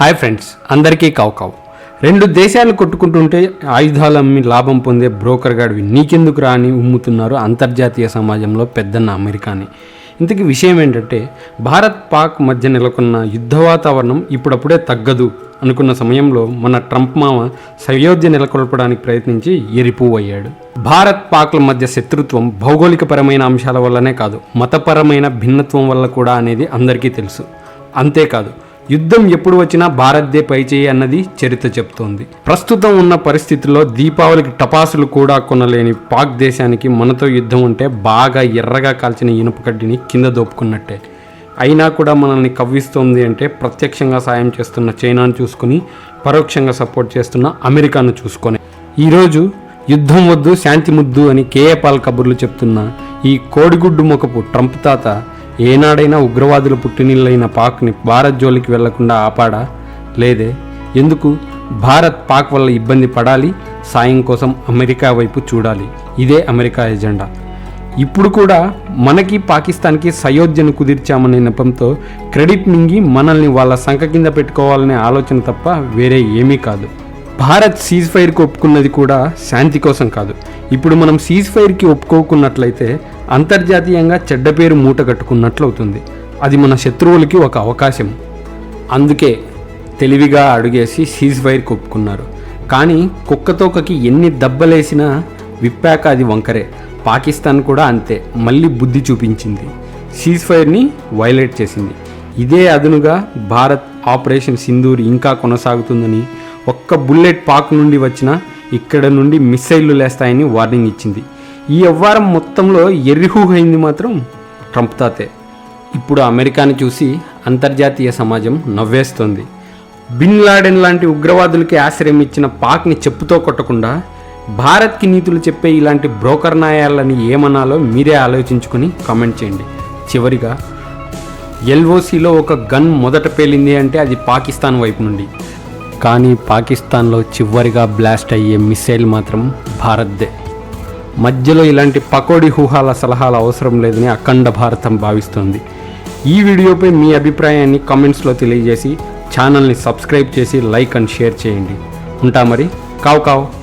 Hi friends అందరికీ కావు కావు రెండు దేశాలు కొట్టుకుంటుంటే ఆయుధాలు అమ్మి లాభం పొందే బ్రోకర్ గాడివి నీకెందుకు రాని ఉమ్ముతున్నారు అంతర్జాతీయ సమాజంలో పెద్దన్న అమెరికాని. ఇంతకీ విషయం ఏంటంటే భారత్ పాక్ మధ్య నెలకొన్న యుద్ధ వాతావరణం ఇప్పుడప్పుడే తగ్గదు అనుకున్న సమయంలో మన ట్రంప్ మామ సయోధ్య నెలకొల్పడానికి ప్రయత్నించి ఎరిపోవయ్యాడు. భారత్ పాక్ల మధ్య శత్రుత్వం భౌగోళికపరమైన అంశాల వల్లనే కాదు మతపరమైన భిన్నత్వం వల్ల కూడా అనేది అందరికీ తెలుసు. అంతేకాదు యుద్ధం ఎప్పుడు వచ్చినా భారత్దే పైచేయి అన్నది చరిత్ర చెప్తోంది. ప్రస్తుతం ఉన్న పరిస్థితుల్లో దీపావళికి టపాసులు కూడా కొనలేని పాక్ దేశానికి మనతో యుద్ధం ఉంటే బాగా ఎర్రగా కాల్చిన ఇనుపకడ్డిని కింద దోపుకున్నట్టే. అయినా కూడా మనల్ని కవ్విస్తోంది అంటే ప్రత్యక్షంగా సాయం చేస్తున్న చైనాను చూసుకుని పరోక్షంగా సపోర్ట్ చేస్తున్న అమెరికాను చూసుకొని. ఈరోజు యుద్ధం వద్దు శాంతి ముద్దు అని కేఏ పాల్ కబుర్లు చెప్తున్న ఈ కోడిగుడ్డు మొకపు ట్రంప్ తాత ఏనాడైనా ఉగ్రవాదుల పుట్టినిళ్ళైన పాక్ని భారత్ జోలికి వెళ్ళకుండా ఆపాడా? లేదే. ఎందుకు? భారత్ పాక్ వల్ల ఇబ్బంది పడాలి సాయం కోసం అమెరికా వైపు చూడాలి. ఇదే అమెరికా ఎజెండా. ఇప్పుడు కూడా మనకి పాకిస్తాన్కి సయోధ్యను కుదిర్చామనే నెపంతో క్రెడిట్ మింగి మనల్ని వాళ్ళ సంఖ కింద పెట్టుకోవాలనే ఆలోచన తప్ప వేరే ఏమీ కాదు. భారత్ సీజ్ ఫైర్కి ఒప్పుకున్నది కూడా శాంతి కోసం కాదు. ఇప్పుడు మనం సీజ్ ఫైర్కి ఒప్పుకోకున్నట్లయితే అంతర్జాతీయంగా చెడ్డ పేరు మూట కట్టుకున్నట్లు అవుతుంది. అది మన శత్రువులకి ఒక అవకాశం. అందుకే తెలివిగా అడుగేసి సీజ్ ఫైర్కి ఒప్పుకున్నారు. కానీ కుక్కతోకకి ఎన్ని దెబ్బలేసినా విప్పాక అది వంకరే. పాకిస్తాన్ కూడా అంతే మళ్ళీ బుద్ధి చూపించింది. సీజ్ ఫైర్ని వైలేట్ చేసింది. ఇదే అదునుగా భారత్ ఆపరేషన్ సింధూర్ ఇంకా కొనసాగుతుందని ఒక్క బుల్లెట్ పాక్ నుండి వచ్చిన ఇక్కడ నుండి మిస్సైళ్ళు లేస్తాయని వార్నింగ్ ఇచ్చింది. ఈ వ్యవహారం మొత్తంలో ఎర్రిహూహైంది అయింది మాత్రం ట్రంప్ తాతే. ఇప్పుడు అమెరికాని చూసి అంతర్జాతీయ సమాజం నవ్వేస్తోంది. బిన్ లాడెన్ లాంటి ఉగ్రవాదులకి ఆశ్రయం ఇచ్చిన పాక్ని చెప్పుతో కొట్టకుండా భారత్కి నీతులు చెప్పే ఇలాంటి బ్రోకర్ న్యాయాలని ఏమనాలో మీరే ఆలోచించుకొని కామెంట్ చేయండి. చివరిగా ఎల్ఓసిలో ఒక గన్ మొదట పేలింది అంటే అది పాకిస్తాన్ వైపు నుండి. కానీ పాకిస్తాన్లో చివరిగా బ్లాస్ట్ అయ్యే మిసైల్ మాత్రం భారత్దే. మధ్యలో ఇలాంటి పకోడీ హూహాల సలహాలు అవసరం లేదని అఖండ భారతం భావిస్తోంది. ఈ వీడియోపై మీ అభిప్రాయాన్ని కామెంట్స్లో తెలియజేసి ఛానల్ని సబ్స్క్రైబ్ చేసి లైక్ అండ్ షేర్ చేయండి. ఉంటా మరి. కావు కావు.